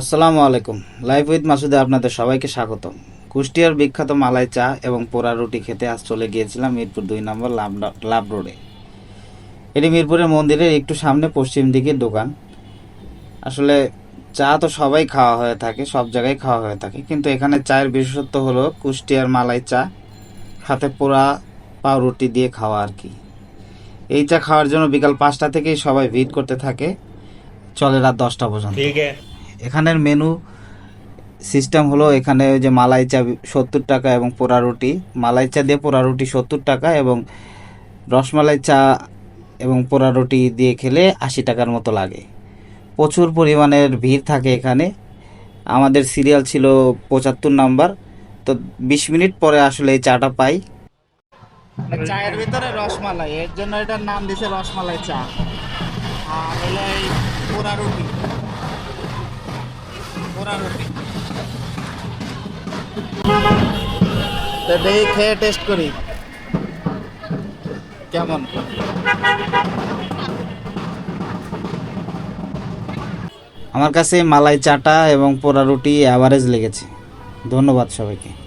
আসসালামু আলাইকুম। Life with মাসুদে আপনাদের সবাইকে স্বাগত কুষ্টিয়ার বিখ্যাত মালাই চা এবং পোড়া রুটি খেতে আজ চলে গিয়েছিলাম মিরপুর দুই নম্বর লাভ রোডে। এটি মিরপুরের মন্দিরের একটু সামনে পশ্চিম দিকের দোকান। আসলে চা তো সবাই খাওয়া হয়ে থাকে, সব জায়গায় খাওয়া হয়ে থাকে। কিন্তু এখানে চায়ের বিশেষত্ব হলো কুষ্টিয়ার মালাই চা হাতে পোড়া পাউরুটি দিয়ে খাওয়া আর কি। এই চা খাওয়ার জন্য বিকাল পাঁচটা থেকেই সবাই ভিড় করতে থাকে। চলে রাত দশটা পর্যন্ত। এখানের মেনু সিস্টেম হলো এখানে যে মালাই চা সত্তর টাকা এবং পোড়া রুটি। মালাই চা দিয়ে পোড়া রুটি সত্তর টাকা এবং রসমালাই চা এবং পোড়া রুটি দিয়ে খেলে আশি টাকার মতো লাগে। প্রচুর পরিমাণের ভিড় থাকে এখানে। আমাদের সিরিয়াল ছিল পঁচাত্তর নাম্বার। তো বিশ মিনিট পরে আসলে এই চাটা পাই। চায়ের ভিতরে রসমালাই, এর জন্য এটার নাম দিছে রসমালাই চা। আর হলো এই পোড়া রুটি। টেস্ট করি। কেমন? আমার কাছে মালাই চাটা এবং পোড়া রুটি অ্যাভারেজ লেগেছে। ধন্যবাদ সবাইকে।